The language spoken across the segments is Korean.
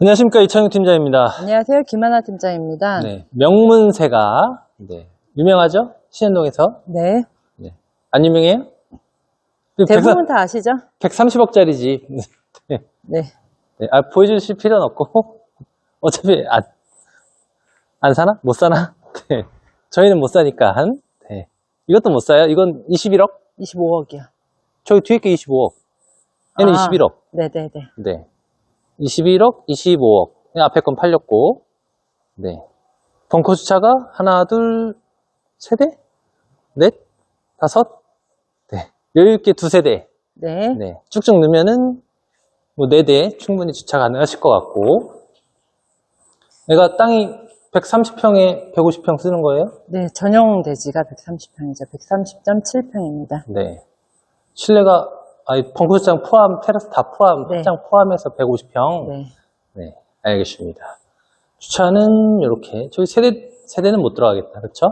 안녕하십니까 이창용 팀장입니다. 안녕하세요. 김하나 팀장입니다. 네, 명문세가 네, 유명하죠? 신현동에서 네. 안 유명해요? 대부분 다 아시죠? 130억짜리지. 네. 네. 네, 아, 보여주실 필요는 없고 어차피 안, 안 사나? 못 사나? 네. 저희는 못 사니까 한. 네. 이것도 못 사요. 이건 21억. 25억이요. 저기 뒤에 게 25억. 얘는 아. 21억. 네네네. 네. 21억, 25억. 앞에 건 팔렸고. 네. 벙커 주차가 하나, 둘, 세 대? 넷? 다섯? 네. 여유있게 두 세대. 네. 네. 쭉쭉 넣으면은 뭐 네 대 충분히 주차 가능하실 것 같고. 내가 땅이 130평에 150평 쓰는 거예요? 네. 전용 대지가 130평이죠. 130.7평입니다. 네. 실내가, 아니, 벙커 주차장 포함, 테라스 다 포함, 네. 확장 포함해서 150평. 네. 네, 알겠습니다. 주차는 이렇게 저희 세대 세대는 못 들어가겠다, 그렇죠?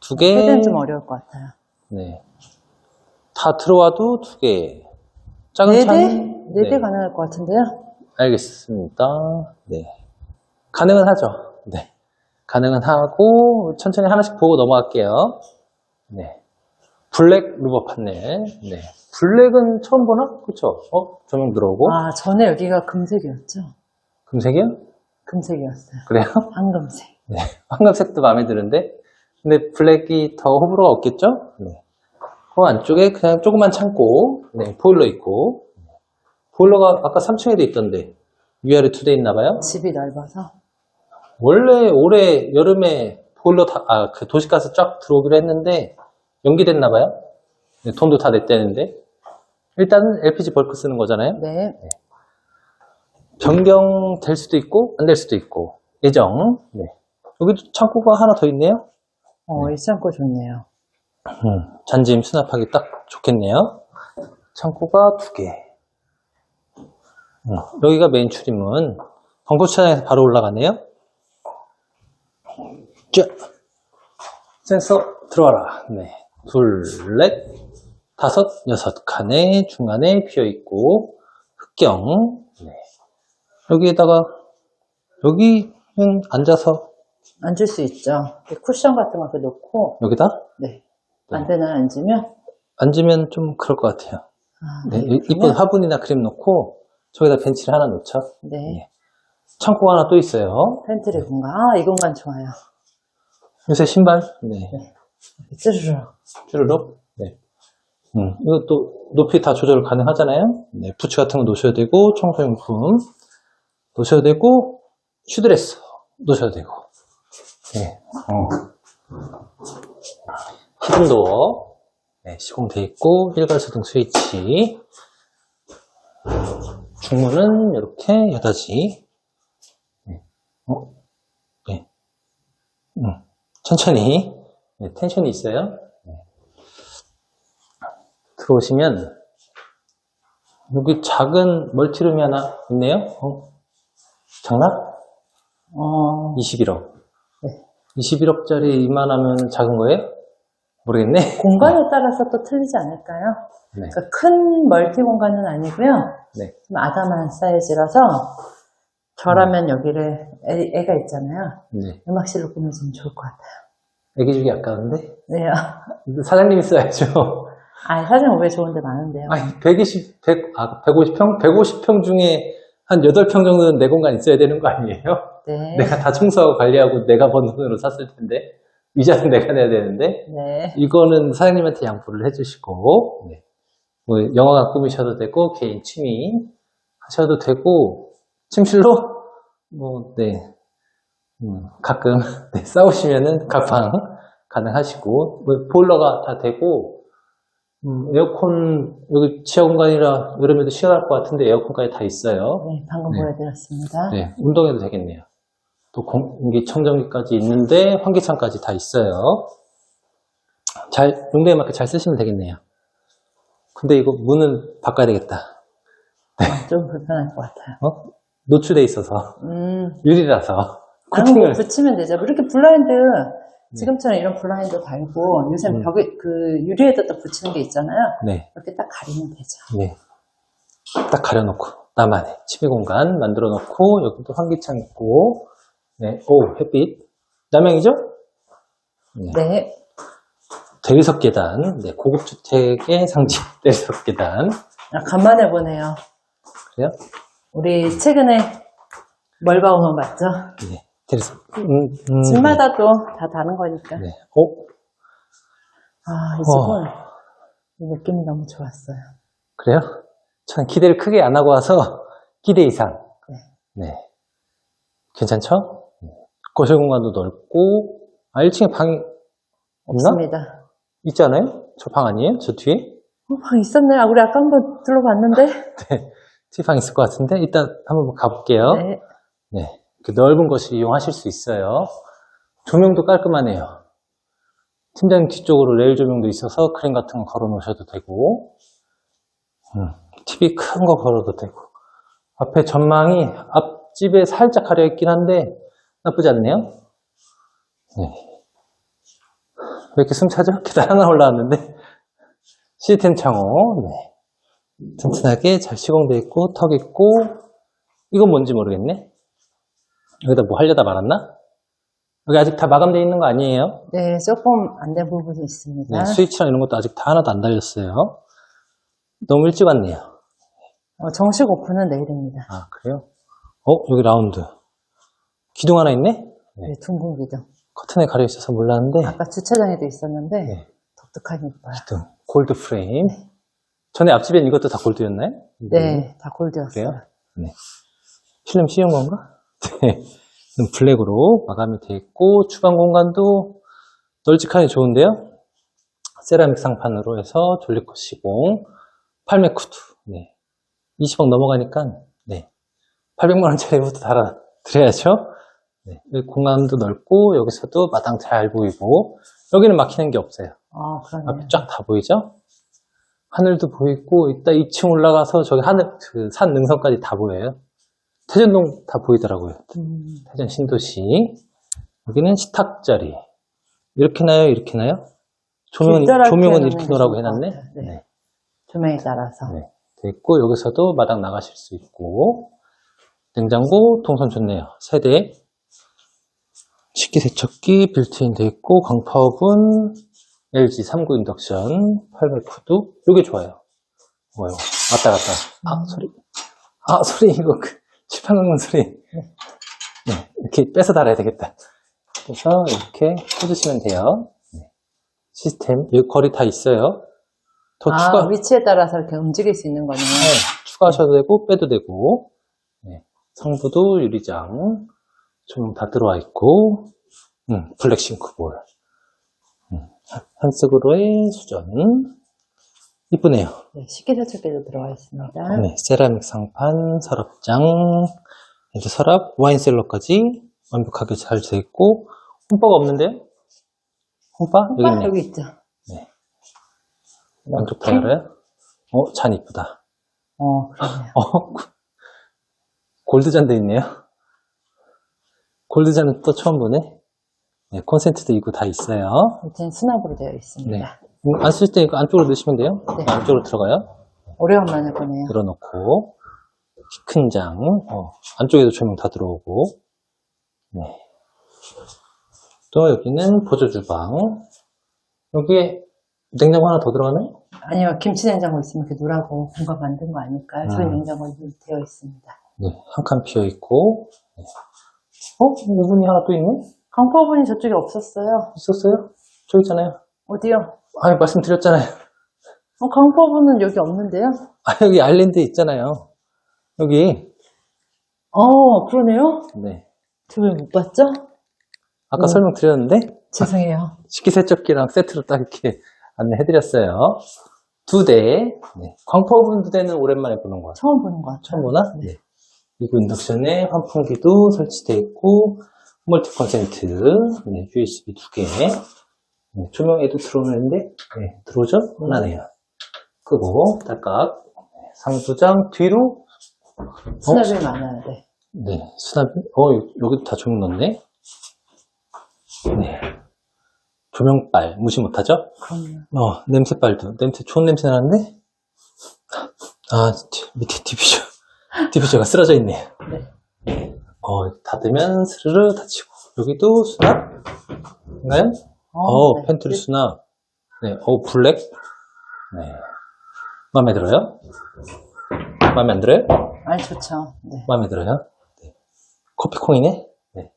두 개. 세대는 좀 어려울 것 같아요. 네. 다 들어와도 두 개. 작은 네 대? 차는 네 대 가능할 것 같은데요? 알겠습니다. 네. 가능은 하죠. 네. 가능은 하고 천천히 하나씩 보고 넘어갈게요. 네. 블랙 루버 판넬. 네. 블랙은 처음 보나? 그렇죠? 어, 조명 들어오고. 아, 전에 여기가 금색이었죠? 금색이요? 금색이었어요. 그래요? 황금색. 네, 황금색도 마음에 드는데, 근데 블랙이 더 호불호가 없겠죠? 네. 그 안쪽에 그냥 조그만 창고, 네, 보일러 있고, 보일러가 아까 3층에도 있던데, 위아래 두 대 있나봐요? 집이 넓어서. 원래 올해 여름에 보일러 다, 아, 그 도시가스 쫙 들어오기로 했는데, 연기됐나 봐요? 네, 돈도 다 냈다는데, 일단은 LPG 벌크 쓰는 거잖아요? 네. 변경될 수도 있고, 안 될 수도 있고, 예정. 네. 여기도 창고가 하나 더 있네요? 어, 일창고 좋네요. 음, 잔짐 수납하기 딱 좋겠네요. 창고가 두 개. 음, 여기가 메인 출입문. 방포차장에서 바로 올라가네요. 자, 센서 들어와라. 네. 둘, 넷, 다섯, 여섯 칸에 중간에 비어 있고 흑경. 네. 여기에다가 여기는 앉아서 앉을 수 있죠. 쿠션 같은 거 놓고, 여기다 네. 안 되나 앉으면? 앉으면 좀 그럴 것 같아요. 아, 네, 네, 이쁜 화분이나 그림 놓고 저기다 벤치를 하나 놓죠. 네. 예. 창고가 하나 또 있어요. 팬트리 공간. 아, 이 공간 좋아요. 요새 신발, 네, 쭈르르. 쭈르륵, 네. 음, 이것도 높이 다 조절 가능하잖아요. 네, 부츠 같은 거 놓으셔도 되고, 청소용품 놓으셔도 되고, 슈드레스 놓으셔도 되고, 네, 어. 히든도어, 네, 시공돼 있고, 일괄소등 스위치, 중문은 이렇게 여닫이, 네. 어, 네, 음, 천천히, 네, 텐션이 있어요. 네. 들어오시면, 여기 작은 멀티룸이 하나 있네요. 어? 장난? 어, 21억. 네. 21억짜리 이만하면 작은 거예요? 모르겠네. 공간에 따라서 또 틀리지 않을까요? 네. 그러니까 큰 멀티 공간은 아니고요. 네. 좀 아담한 사이즈라서 저라면 여기를 애, 애가 있잖아요. 네. 음악실로 꾸며주면 좋을 것 같아요. 애기 주기 아까운데? 네요. 사장님이 써야죠. 아, 사진 오베 좋은데 많은데요. 아니, 120, 100, 아, 150평? 150평 중에 한 8평 정도는 내 공간 있어야 되는 거 아니에요? 네. 내가 다 청소하고 관리하고 내가 번 돈으로 샀을 텐데. 이자는 내가 내야 되는데. 네. 이거는 사장님한테 양보를 해주시고, 네. 뭐, 영화관 꾸미셔도 되고, 개인 취미 하셔도 되고, 침실로, 뭐, 네. 음, 가끔, 네, 싸우시면은 각방 가능하시고, 뭐, 보일러가 다 되고, 음, 에어컨, 여기 지하 공간이라 여름에도 시원할 것 같은데 에어컨까지 다 있어요. 네, 방금 네. 보여드렸습니다. 네, 운동해도 되겠네요. 또 공기 청정기까지 있는데 환기창까지 다 있어요. 잘 용도에 맞게 잘 쓰시면 되겠네요. 근데 이거 문은 바꿔야 되겠다. 아, 좀 불편할 것 같아요. 어? 노출돼 있어서 음, 유리라서 다른 거 붙이면 되죠. 뭐 이렇게 블라인드, 지금처럼 이런 블라인드 달고, 요새 음. 벽에, 그, 유리에다 딱 붙이는 게 있잖아요. 네, 이렇게 딱 가리면 되죠. 네. 딱 가려놓고 나만의 취미 공간 만들어 놓고, 여기도 환기창 있고, 네, 오, 햇빛. 남양이죠? 네. 대리석 계단, 네, 고급 주택의 상징, 대리석 계단. 아, 간만에 보네요. 그래요? 우리 최근에 멀바우먼 맞죠? 네, 대리석. 음, 음, 집마다 또 다 다른 거니까. 네. 어, 아, 이 어. 집은 이 느낌이 너무 좋았어요. 그래요? 전 기대를 크게 안 하고 와서 기대 이상. 네. 네. 괜찮죠? 거실 공간도 넓고, 아, 1층에 방이 없나? 없습니다. 있지 않아요? 저 방 아니에요? 저 뒤에? 어, 방 있었네요. 아, 우리 아까 한번 둘러봤는데. 네. 뒤에 방 있을 것 같은데, 일단 한번 가볼게요. 네. 네. 그 넓은 것을 이용하실 수 있어요. 조명도 깔끔하네요. 팀장 뒤쪽으로 레일 조명도 있어서 크림 같은 거 걸어 놓으셔도 되고, 음, TV 큰 거 걸어도 되고, 앞에 전망이 앞집에 살짝 가려 있긴 한데, 나쁘지 않네요. 네. 왜 이렇게 숨 차죠? 계단 하나 올라왔는데, 시스템 창호, 네. 튼튼하게 잘 시공되어 있고, 턱 있고, 이건 뭔지 모르겠네. 여기다 뭐 하려다 말았나? 여기 아직 다 마감되어 있는 거 아니에요? 네, 조금 안 된 부분이 있습니다. 네, 스위치랑 이런 것도 아직 다 하나도 안 달렸어요. 너무 일찍 왔네요. 어, 정식 오픈은 내일입니다. 아, 그래요? 어, 여기 라운드. 기둥 하나 있네? 네. 네, 둥근 기둥. 커튼에 가려 있어서 몰랐는데, 아까 주차장에도 있었는데 네. 독특하니 이뻐요. 기둥. 골드 프레임. 전에 앞집엔 이것도 다 골드였나요? 네, 다 골드였어요. 그래요? 네. 필름 씌운 건가? 네. 블랙으로 마감이 되어 있고, 주방 공간도 널찍하니 좋은데요? 세라믹 상판으로 해서 졸리코 시공, 8맥 쿠드. 네. 20억 넘어가니까, 네. 800만 원짜리부터 달아드려야죠. 네. 공간도 넓고, 여기서도 마당 잘 보이고, 여기는 막히는 게 없어요. 아, 그러네요. 앞이 쫙다 보이죠? 하늘도 보이고, 이따 2층 올라가서 저기 하늘, 그 산 능선까지 다 보여요. 태전동 다 보이더라고요. 음, 태전 신도시. 여기는 식탁자리. 이렇게 나요? 이렇게 나요? 조명은, 조명은 이렇게 놓으라고 해놨네? 같아요. 네. 조명에 따라서. 네. 돼 있고, 여기서도 마당 나가실 수 있고, 냉장고, 동선 좋네요. 세대. 식기세척기 빌트인 돼 있고, 광파오븐, LG 39 인덕션, 800푸드. 요게 좋아요. 뭐요? 왔다 갔다. 아, 음. 소리. 아, 소리, 이거, 긁는 소리. 네, 이렇게 빼서 달아야 되겠다. 그래서 이렇게 꽂으시면 돼요. 네. 시스템, 여기 거리 다 있어요. 더 아, 추가, 위치에 따라서 이렇게 움직일 수 있는 거네요. 네, 추가하셔도 되고, 빼도 되고, 네, 상부도 유리장, 조명 다 들어와 있고, 음, 블랙 싱크볼, 음, 한색으로의 수전, 이쁘네요. 네, 식기세척기도 들어가 있습니다. 네, 세라믹 상판, 서랍장, 이제 서랍, 와인셀러까지 완벽하게 잘돼 있고, 홈바가 없는데요? 홈바? 여기 있네. 여기 있죠. 양쪽 다 열어요? 어, 잔 이쁘다. 어, 그러네요. 어, 골드잔도 있네요. 골드잔은 또 처음 보네. 네, 콘센트도 있고 다 있어요. 밑에는 수납으로 되어 있습니다. 네. 안 쓸 때 이거 안쪽으로 넣으시면 돼요. 네. 안쪽으로 들어가요. 오래간만에 보네요. 들어놓고, 키큰 장, 어, 안쪽에도 조명 다 들어오고, 네. 또 여기는 보조 주방. 여기에 냉장고 하나 더 들어가나요? 아니요, 김치 냉장고 있으면 이렇게 누라고 공간 만든 거 아닐까요? 저희 음. 냉장고 되어 있습니다. 네, 한 칸 비어 있고, 네. 어? 오븐이 하나 또 있네? 강포분이 저쪽에 없었어요. 있었어요? 저기 있잖아요. 어디요? 아, 말씀드렸잖아요. 어, 강포분은 여기 없는데요? 아, 여기 아일랜드 있잖아요. 여기. 어, 그러네요? 네. 저왜못 봤죠? 아까 음. 설명드렸는데, 죄송해요. 식기세척기랑 세트로 딱 이렇게 안내해드렸어요. 두 대. 네. 광포분 두 대는 오랜만에 보는 것 같아요. 처음 보는 것 같아요. 처음 보나? 네. 그리고 인덕션에 환풍기도 설치되어 있고, 멀티 콘센트, 네, USB 두 개. 네, 조명에도 들어오는데, 네, 들어오죠? 하나네요. 끄고, 딸깍. 네, 상부장 뒤로, 수납이 많아요, 네. 네, 수납, 어, 여- 여기도 다 조명 넣네? 네. 조명빨, 무시 못하죠? 그럼요. 어, 냄새빨도. 냄새, 좋은 냄새 나는데? 아, 디- 밑에 디비전. 디퓨저가 쓰러져 있네요. 네. 어, 닫으면 스르르 닫히고. 여기도 수납인가요? 어, 어, 네. 펜트리 수납. 네, 어, 블랙. 네. 마음에 들어요? 마음에 안 들어요? 아니, 좋죠. 네. 마음에 들어요? 네. 커피콩이네? 네.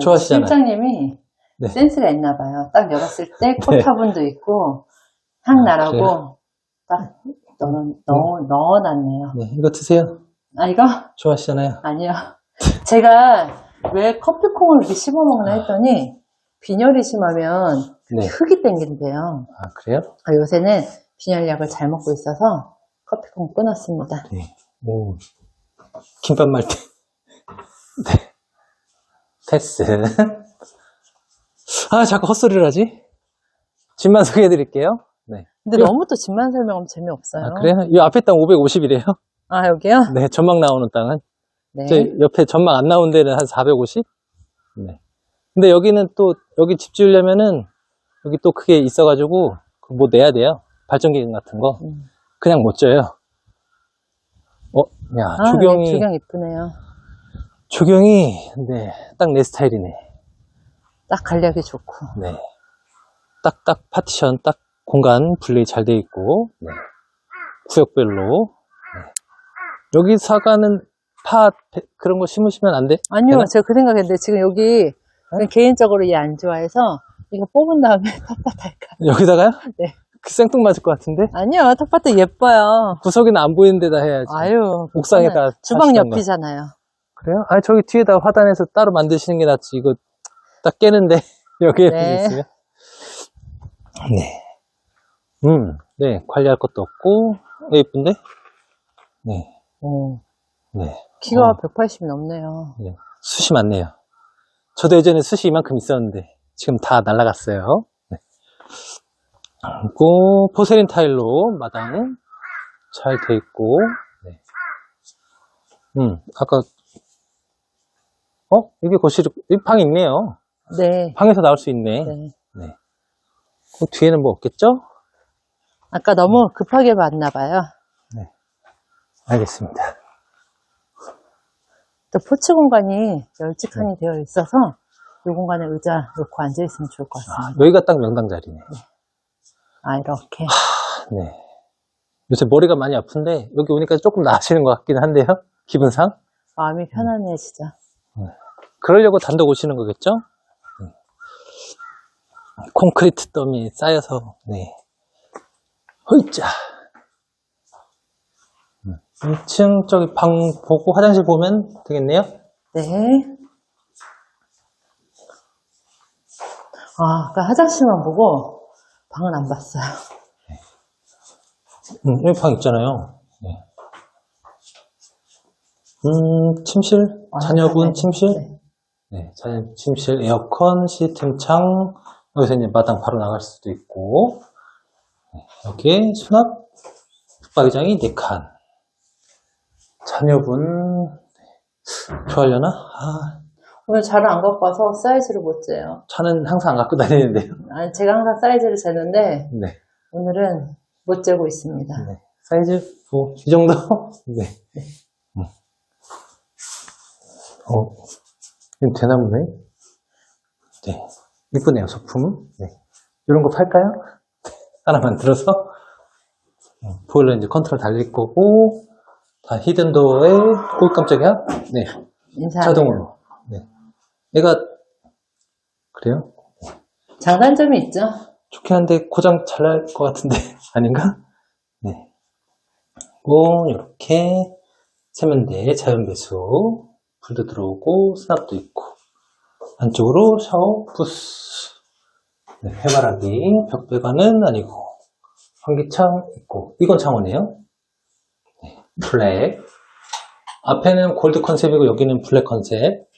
좋아하시잖아요. 실장님이 네. 센스가 있나 봐요. 딱 열었을 때 꽃화분도 있고 향 아, 나라고 딱 넣어, 넣어, 넣어놨네요. 네, 이거 드세요. 아 이거? 좋아하시잖아요. 아니요. 제가 왜 커피콩을 이렇게 씹어먹나 했더니 빈혈이 심하면 네. 흙이 땡긴대요. 아, 그래요? 아, 요새는 빈혈약을 잘 먹고 있어서 커피콩 끊었습니다. 네. 오. 김밥 말 때. 네. 패스. 아, 자꾸 헛소리를 하지? 집만 소개해 드릴게요. 네. 근데 이거- 너무 또 집만 설명하면 재미없어요. 아, 그래요? 이 앞에 땅 550이래요? 아, 여기요? 네, 전망 나오는 땅은. 네. 저 옆에 전망 안 나온 데는 한 450? 네. 근데 여기는 또, 여기 집 지으려면은, 여기 또 크게 있어가지고, 그뭐 내야 돼요. 발전기금 같은 거. 음. 그냥 못 져요. 어, 야, 아, 조경이, 네, 조경 이쁘네요. 조경이, 네, 딱 내 스타일이네. 딱 간략이 좋고. 네. 딱딱 파티션, 딱 공간 분리 잘 돼 있고, 네. 구역별로. 네. 여기 사과는 파, 배- 그런 거 심으시면 안 돼? 아니요, 되나? 제가 그 생각했는데 지금 여기 그냥 개인적으로 얘 안 좋아해서 이거 뽑은 다음에 텃밭 할까? 여기다가요? 네. 그 생뚱맞을 것 같은데? 아니요, 텃밭도 예뻐요. 구석에는 안 보이는 데다 해야지. 아유, 옥상에다 주방. 옆이잖아요. 그래요? 아 저기 뒤에다 화단에서 따로 만드시는 게 낫지. 이거 딱 깨는데 여기에 네. 있으면. 네. 음, 네 관리할 것도 없고 예쁜데. 네, 오, 네. 키가 어. 180이 넘네요. 네. 숯이 많네요. 저도 예전에 숯이 이만큼 있었는데 지금 다 날라갔어요. 네. 그리고 포세린 타일로 마당 잘 돼 있고. 네. 음, 아까 어 이게 거실 이 방이 있네요. 네. 방에서 나올 수 있네. 네. 그 뒤에는 뭐 없겠죠? 아까 너무 급하게 봤나 봐요. 알겠습니다. 또 포츠 공간이 널찍하니 되어 있어서 이 공간에 의자 놓고 앉아 있으면 좋을 것 아, 같습니다. 여기가 딱 명당 자리네. 아, 이렇게. 네. 요새 머리가 많이 아픈데 여기 오니까 조금 나아지는 것 같긴 한데요. 기분상. 마음이 편안해지죠. 그러려고 단독 오시는 거겠죠? 네. 콘크리트 덤이 쌓여서, 네. 허이짜. 2층 저기 방 보고 화장실 보면 되겠네요? 네. 아, 아까 화장실만 보고 방은 안 봤어요. 음, 여기 방 있잖아요. 네. 음, 침실? 아, 자녀분 네. 침실? 네. 네, 자녀 침실, 에어컨, 시스템 창, 여기서 이제 마당 바로 나갈 수도 있고, 네, 여기에 수납, 붙박이장이 4칸. 자녀분, 네, 좋아하려나? 아, 오늘 자를 안 갖고 와서 사이즈를 못 재요. 차는 항상 안 갖고 다니는데요. 아니, 제가 항상 사이즈를 재는데 네, 오늘은 못 재고 있습니다. 네. 사이즈, 뭐, 이 정도? 네. 음. 어, 이거 대나무네? 네. 이쁘네요, 소품. 네. 이런 거 팔까요? 하나 만 들어서. 음, 보일러 이제 컨트롤 달릴 거고, 다 히든도어에, 오, 깜짝이야? 네. 인사하세요. 자동으로. 네. 얘가, 그래요? 장단점이 있죠. 좋긴 한데 고장 잘 날 것 같은데 아닌가? 네. 그리고 이렇게 세면대 자연 배수 불도 들어오고 수납도 있고 안쪽으로 샤워 부스 네, 해바라기 벽배관은 아니고 환기창 있고 이건 창호네요 네, 블랙 앞에는 골드 컨셉이고 여기는 블랙 컨셉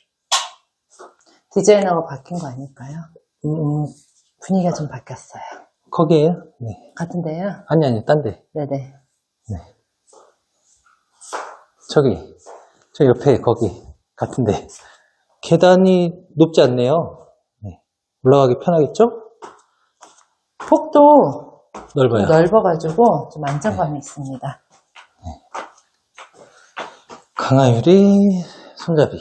디자이너가 바뀐 거 아닐까요? 음, 분위기가 좀 바뀌었어요. 거기에요? 네. 같은데요? 아니 아니 딴데 네네. 저기, 저 옆에 거기 같은데 계단이 높지 않네요. 네. 올라가기 편하겠죠? 폭도 넓어요. 넓어가지고 좀 안정감이 있습니다. 강화유리 손잡이.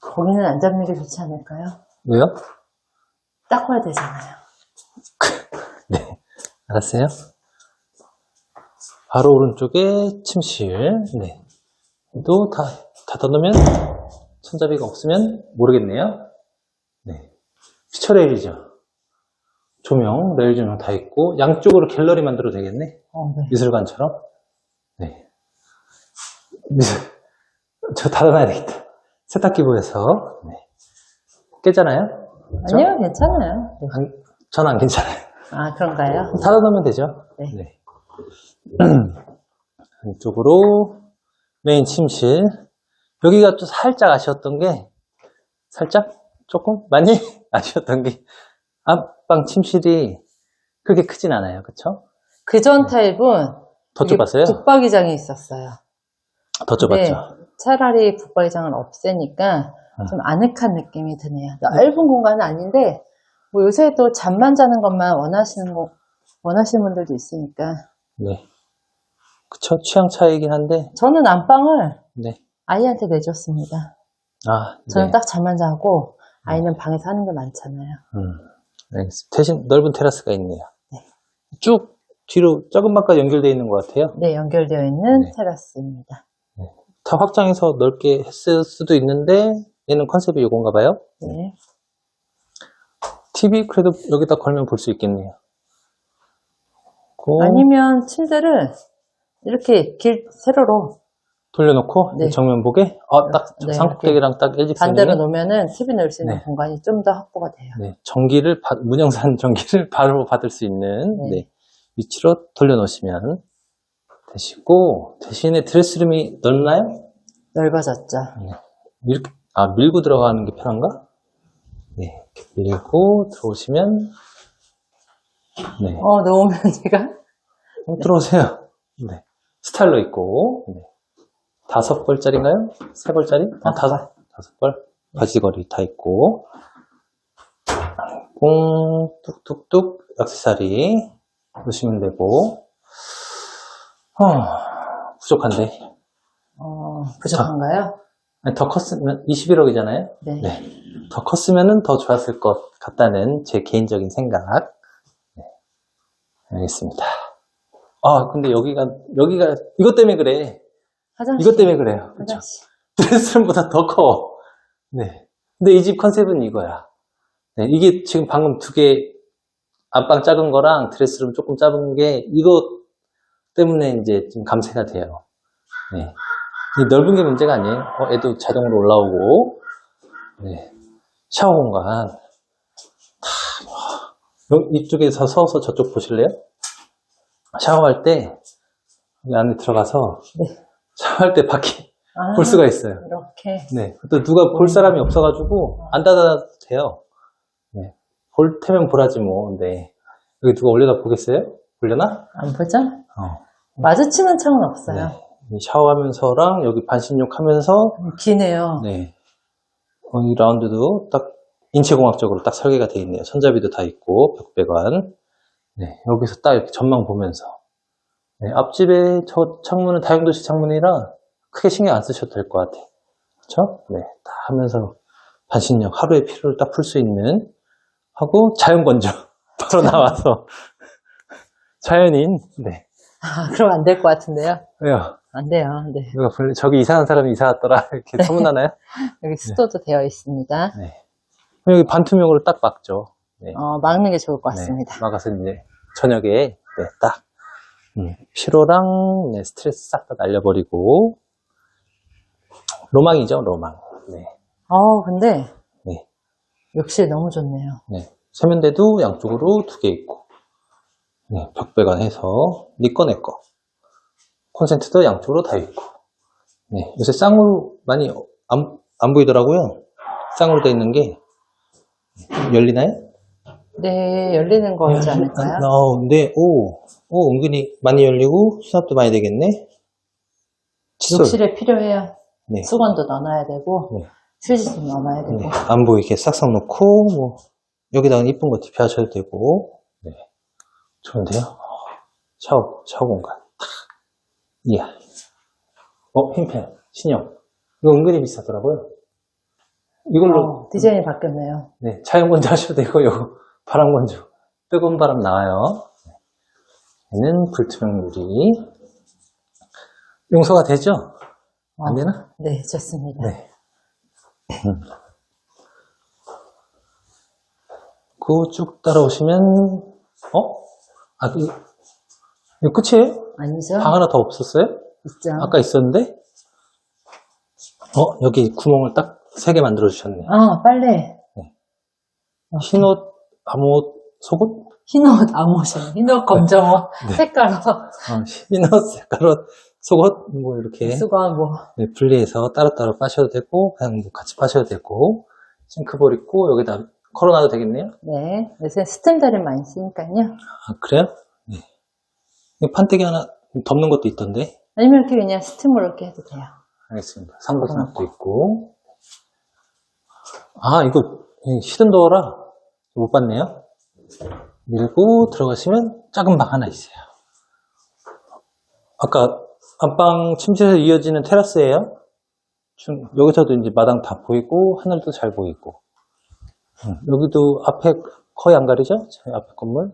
거기는 안 잡는 게 좋지 않을까요? 왜요? 닦아야 되잖아요. 네. 알았어요? 바로 오른쪽에 침실. 네. 또 다, 닫아놓으면 손잡이가 없으면 모르겠네요. 네. 피처 레일이죠. 조명, 레일 조명 다 있고, 양쪽으로 갤러리 만들어도 되겠네. 어, 네. 미술관처럼. 네. 저 닫아놔야 되겠다. 세탁기 보여서. 네. 깨잖아요? 그쵸? 아니요, 괜찮아요. 네. 안, 저는 안 괜찮아요. 아, 그런가요? 닫아놓으면 되죠. 네. 안쪽으로 메인 침실. 여기가 좀 살짝 아쉬웠던 게, 살짝? 조금? 많이 아쉬웠던 게, 앞방 침실이 그렇게 크진 않아요. 그쵸? 그전 타입은 더 좁았어요? 북박이장이 있었어요. 더 좁았죠? 네, 차라리 북박이장을 없애니까 음. 좀 아늑한 느낌이 드네요. 넓은 공간은 아닌데 뭐 요새도 잠만 자는 것만 원하시는 거 원하시는 분들도 있으니까 네. 그쵸? 취향 차이긴 한데, 저는 안방을 네. 아이한테 내줬습니다. 아, 저는 네. 딱 잠만 자고 아이는 방에서 하는 게 많잖아요. 음, 알겠습니다. 대신 넓은 테라스가 있네요. 네. 쭉 뒤로 작은 방까지 연결되어 있는 것 같아요. 네, 연결되어 있는 네. 테라스입니다. 다 확장해서 넓게 했을 수도 있는데 얘는 컨셉이 이건가 봐요. 네. TV 그래도 여기다 걸면 볼 수 있겠네요. 고 아니면 침대를 이렇게 길 세로로 돌려놓고 네. 정면 보게 어, 딱 네, 상폭대기랑 딱 일직선이네. 반대로 놓으면은 TV 넣을 수 있는 네. 공간이 좀 더 확보가 돼요. 네, 전기를 받- 문영산 전기를 바로 받을 수 있는 네. 네, 위치로 돌려놓으시면 되시고 대신에 드레스룸이 넓나요? 넓어졌죠. 밀, 아, 밀고 들어가는 게 편한가? 네, 이렇게 밀고 들어오시면, 네, 어, 놓으면 제가 어, 들어오세요. 네, 스타일러 있고, 네. 다섯 벌짜리인가요? 세 벌짜리? 아, 다섯, 다섯 벌. 바지거리 다 있고, 꽁, 뚝뚝뚝, 액세서리 넣으시면 되고, 어, 부족한데. 어, 부족한가요? 아니, 더 컸으면 21억이잖아요? 네. 네. 더 컸으면 더 좋았을 것 같다는 제 개인적인 생각. 네. 알겠습니다. 아, 근데 여기가, 여기가, 이것 때문에 그래. 화장실. 이것 때문에 그래요. 그쵸? 화장실. 드레스룸보다 더 커. 네. 근데 이 집 컨셉은 이거야. 네. 이게 지금 방금 두 개, 안방 작은 거랑 드레스룸 조금 작은 게, 이거 때문에 이제 좀 감세가 돼요. 네. 이 넓은 게 문제가 아니에요. 어, 애도 자동으로 올라오고, 네. 샤워 공간. 이쪽에서 서서 저쪽 보실래요? 샤워할 때, 이 안에 들어가서, 네. 샤워할 때 밖에 아, 볼 수가 있어요. 이렇게. 네. 또 누가 볼 사람이 없어가지고, 안 닫아도 돼요. 네. 볼 테면 보라지 뭐, 네. 여기 누가 올려다 보겠어요? 올려나? 안 보죠? 어. 마주치는 창은 없어요. 네. 이 샤워하면서랑 여기 반신욕 하면서, 기네요. 네. 어, 이 라운드도 딱 인체공학적으로 딱 설계가 되어 있네요. 손잡이도 다 있고, 벽배관. 네. 여기서 딱 이렇게 전망 보면서. 네. 앞집에 저 창문은 다용도실 창문이라 크게 신경 안 쓰셔도 될 것 같아요. 그쵸? 네. 다 하면서 반신욕, 하루의 피로를 딱 풀 수 있는, 하고 자연 건조. 바로 나와서. 자연인. 네. 아, 그럼 안 될 것 같은데요? 왜요? 안 돼요. 네. 누가 볼래? 저기 이상한 사람이 이사 왔더라. 이렇게 소문나나요? 여기 수도도 되어 있습니다. 네. 여기 반투명으로 딱 막죠. 네. 어, 막는 게 좋을 것 같습니다. 네, 막아서 이제 저녁에 네, 딱 음, 피로랑 네, 스트레스 싹 다 날려버리고 로망이죠 로망. 네, 어, 근데 네, 욕실 너무 좋네요. 네. 세면대도 양쪽으로 두 개 있고 네, 벽배관 해서 니꺼 내꺼 콘센트도 양쪽으로 다 있고 네, 요새 쌍으로 많이 안, 안 보이더라고요. 쌍으로 돼 있는 게 열리나요? 네, 열리는 거지 않을까요? 어, 근데, 오, 오, 은근히 많이 열리고, 수납도 많이 되겠네? 칫솔. 욕실에 필요해요. 네. 수건도 넣어놔야 되고, 네. 휴지도 넣어놔야 되고. 네. 안 보이게 싹싹 놓고, 뭐, 여기다가 이쁜 거 뒷표하셔도 되고, 네. 좋은데요? 샤워, 샤워 공간. 이야. 어, 흰펜, 신형. 이거 은근히 비싸더라고요. 이걸로, 어, 디자인이 바뀌었네요. 네, 차용 건조 하셔도 되고, 요 바람 건조. 뜨거운 바람 나와요. 얘는 불투명 유리. 용서가 되죠? 안 되나? 네, 좋습니다. 네. 그 쭉 따라오시면, 어? 아, 그, 이거 끝이에요? 아니죠? 방 하나 더 없었어요? 있죠. 아까 있었는데? 어, 여기 구멍을 딱 세 개 만들어 주셨네. 아, 빨래. 흰 옷, 암옷, 속옷? 흰옷, 암옷이. 흰옷, 검정옷, 네. 색깔옷, 어, 흰 옷, 색깔옷, 속옷, 뭐 이렇게 수건, 뭐. 네, 분리해서 따로따로 빠셔도 되고, 그냥 뭐 같이 빠셔도 되고, 싱크볼 있고, 여기다 걸어놔도 되겠네요? 네. 요새 스탠드를 많이 쓰니까요. 아, 그래요? 네. 이 판때기 하나 덮는 것도 있던데? 아니면 이렇게 그냥 스팀으로 이렇게 해도 돼요. 알겠습니다. 수납도 있고. 아, 이거 이 히든 도어라 못 봤네요. 밀고 들어가시면 작은 방 하나 있어요. 아까 안방 침실에서 이어지는 테라스예요. 중- 여기서도 이제 마당 다 보이고 하늘도 잘 보이고. 음, 여기도 앞에 거의 안 가리죠? 앞에 건물.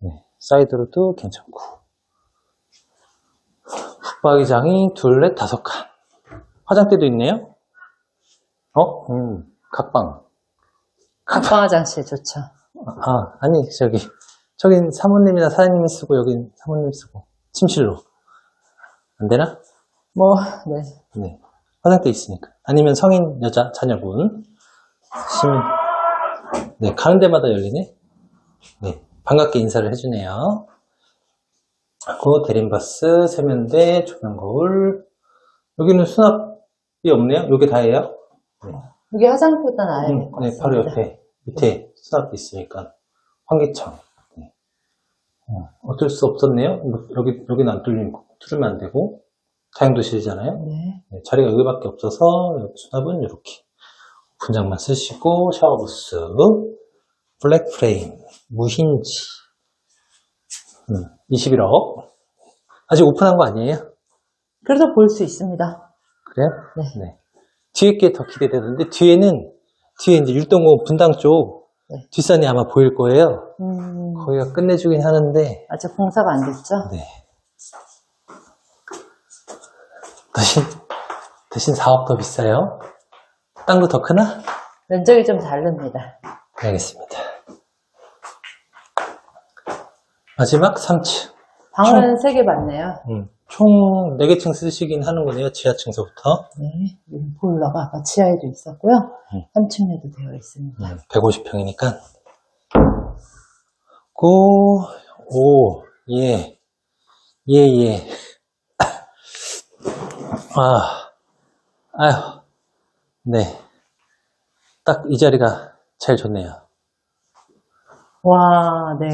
네, 사이드로도 괜찮고. 붙박이장이 둘, 넷, 다섯 칸. 화장대도 있네요. 어? 음, 각방. 각방 화장실 좋죠. 아, 아니, 저기, 저긴 사모님이나 사장님이 쓰고, 여긴 사모님 쓰고, 침실로. 안 되나? 뭐, 네. 네. 화장대 있으니까. 아니면 성인 여자 자녀분. 시면, 네, 가는 데마다 열리네? 네, 반갑게 인사를 해주네요. 하고, 대림바스, 세면대, 조명 거울. 여기는 수납이 없네요? 여기 다예요? 여기 화장보다 나아야 음, 될것 네, 같습니다. 바로 옆에 밑에 수납이 있으니까 환기창. 네. 어, 어쩔 수 없었네요. 이거 여기 여기는 안 뚫리고 뚫으면 안 되고 다용도실이잖아요. 네. 네, 자리가 여기밖에 없어서 수납은 이렇게 분장만 쓰시고 샤워부스, 블랙 프레임, 무힌지, 음, 21억. 아직 오픈한 거 아니에요? 그래도 볼 수 있습니다. 그래요? 네. 뒤에 게 더 기대되는데 뒤에는 뒤에 이제 율동공 분당 쪽 네. 뒷산이 아마 보일 거예요. 음, 거기가 끝내주긴 하는데 아직 공사가 안 됐죠? 네. 대신 대신 사업 더 비싸요. 땅도 더 크나? 면적이 좀 다릅니다. 알겠습니다. 마지막 3층. 방은 세개 맞네요. 음, 총 4개층 쓰시긴 하는 거네요. 지하층서부터. 네. 여기 보일러가 아까 지하에도 있었고요. 음. 3층에도 되어 있습니다. 150평이니까. 고, 오, 예, 예, 예. 아, 아휴, 네. 딱 이 자리가 제일 좋네요. 와, 네.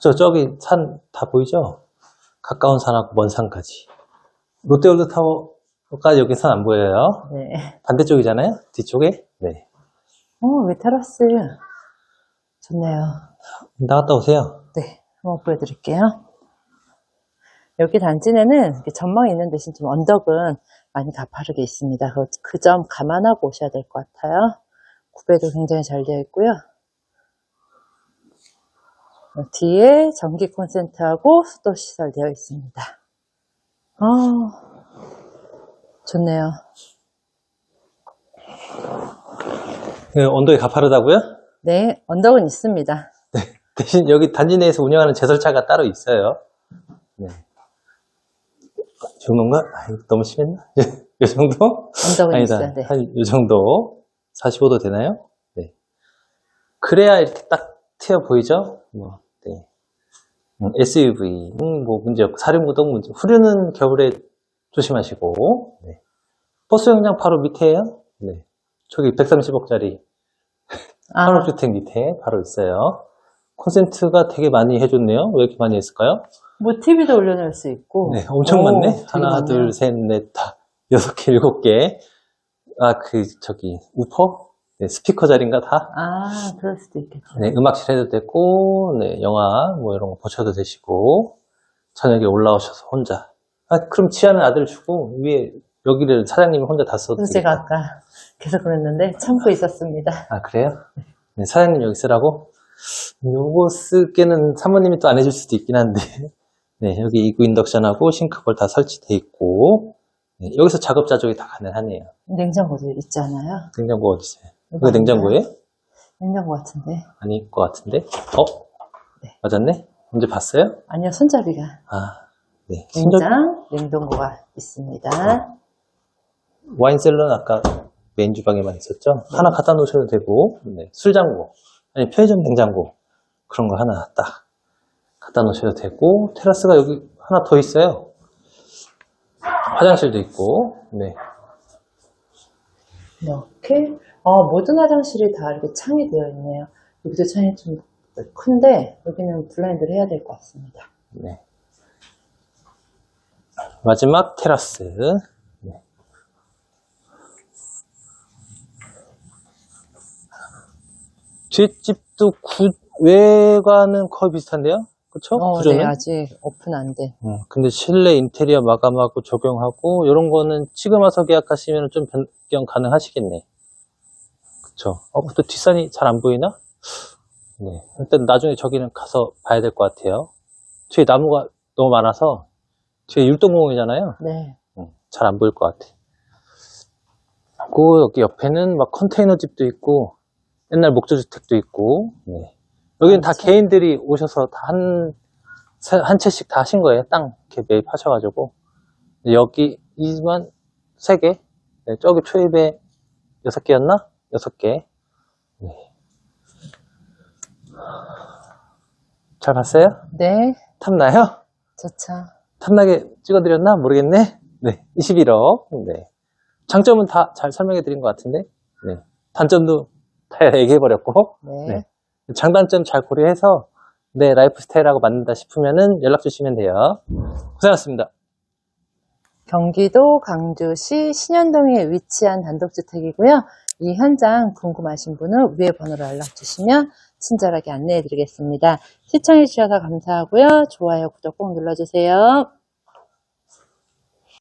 저, 저기 산 다 보이죠? 가까운 산하고 먼 산까지. 롯데월드 타워까지 여기 산 안 보여요. 네. 반대쪽이잖아요? 뒤쪽에? 네. 어, 왜 테라스? 좋네요. 나갔다 오세요. 네. 한번 보여드릴게요. 여기 단지 내는 전망이 있는 대신 좀 언덕은 많이 가파르게 있습니다. 그 점 감안하고 오셔야 될 것 같아요. 구배도 굉장히 잘 되어 있고요. 어, 뒤에 전기 콘센트하고 수도 시설 되어 있습니다. 아, 좋네요. 그 언덕이 가파르다고요? 네, 언덕은 있습니다. 대신 여기 단지 내에서 운영하는 제설차가 따로 있어요. 네. 이 정도인가? 아, 너무 심했나? 이 정도? 언덕은 아니다. 네. 한이 정도. 45도 되나요? 네. 그래야 이렇게 딱 튀어 보이죠? 뭐, 네. 음, SUV는 뭐 문제 없고, 사륜구동 문제. 후륜은 겨울에 조심하시고, 네. 버스 정장 바로 밑에요? 네. 저기 130억짜리 아, 한옥주택 밑에 바로 있어요. 콘센트가 되게 많이 해줬네요. 왜 이렇게 많이 했을까요? 뭐 TV도 올려놓을 수 있고. 네, 엄청 오, 많네. 되게 하나, 많네요. 둘, 셋, 넷, 다. 여섯 개, 일곱 개. 아, 그, 저기, 우퍼? 네, 스피커 자리인가 다? 아, 그럴 수도 있겠죠. 네, 음악실 해도 되고, 네, 영화, 뭐 이런 거 보셔도 되시고, 저녁에 올라오셔서 혼자 아, 그럼 지하는 아들 주고, 위에, 여기를 사장님이 혼자 다 써도 그래서 제가 되겠다. 아까 계속 그랬는데 참고 있었습니다. 아, 그래요? 네, 사장님 여기 쓰라고? 요거 쓰기는 사모님이 또 안 해줄 수도 있긴 한데. 네, 여기 이구 인덕션하고 싱크볼 다 설치돼 있고, 네, 여기서 작업 자족이 다 가능하네요. 냉장고도 있잖아요. 냉장고 어디 있어요? 이거 냉장고예요? 냉장고 같은데. 아닐 것 같은데? 어? 네. 맞았네? 언제 봤어요? 아니요, 손잡이가. 아, 네. 냉장, 냉동고가 있습니다. 와인셀러는 아까 메인 주방에만 있었죠? 하나 갖다 놓으셔도 되고, 네. 술장고, 아니 편의점 냉장고 그런 거 하나 딱 갖다 놓으셔도 되고, 테라스가 여기 하나 더 있어요. 화장실도 있고, 네. 이렇게. 어, 모든 화장실이 다 이렇게 창이 되어 있네요. 여기도 창이 좀 큰데, 여기는 블라인드를 해야 될 것 같습니다. 네. 마지막 테라스. 네. 뒷집도 구, 외관은 거의 비슷한데요? 그쵸? 어, 구조는? 네, 아직 오픈 안 돼. 음, 근데 실내 인테리어 마감하고 적용하고 이런 거는 지금 와서 계약하시면 좀 변경 가능하시겠네. 그쵸? 어, 근데 뒷산이 잘 안 보이나? 네. 일단 나중에 저기는 가서 봐야 될 것 같아요. 뒤에 나무가 너무 많아서 뒤에 율동공원이잖아요. 네. 잘 안 보일 것 같아. 그리고 여기 옆에는 막 컨테이너 집도 있고 옛날 목조주택도 있고 네. 여기는 다 개인들이 오셔서 다 한 한 채씩 다 하신 거예요. 땅 이렇게 매입하셔가지고 여기 이만 세 개, 네, 저기 초입에 여섯 개였나? 여섯 개. 네. 잘 봤어요? 네. 탐나요? 좋죠. 탐나게 찍어드렸나? 모르겠네. 네, 21억. 네. 장점은 다 잘 설명해 드린 것 같은데. 네. 단점도 다 얘기해 버렸고. 네. 네. 장단점 잘 고려해서, 네, 라이프 스타일하고 맞는다 싶으면은 연락 주시면 돼요. 고생하셨습니다. 경기도 강주시 신현동에 위치한 단독주택이고요. 이 현장 궁금하신 분은 위에 번호로 연락 주시면 친절하게 안내해 드리겠습니다. 시청해 주셔서 감사하고요. 좋아요, 구독 꼭 눌러주세요.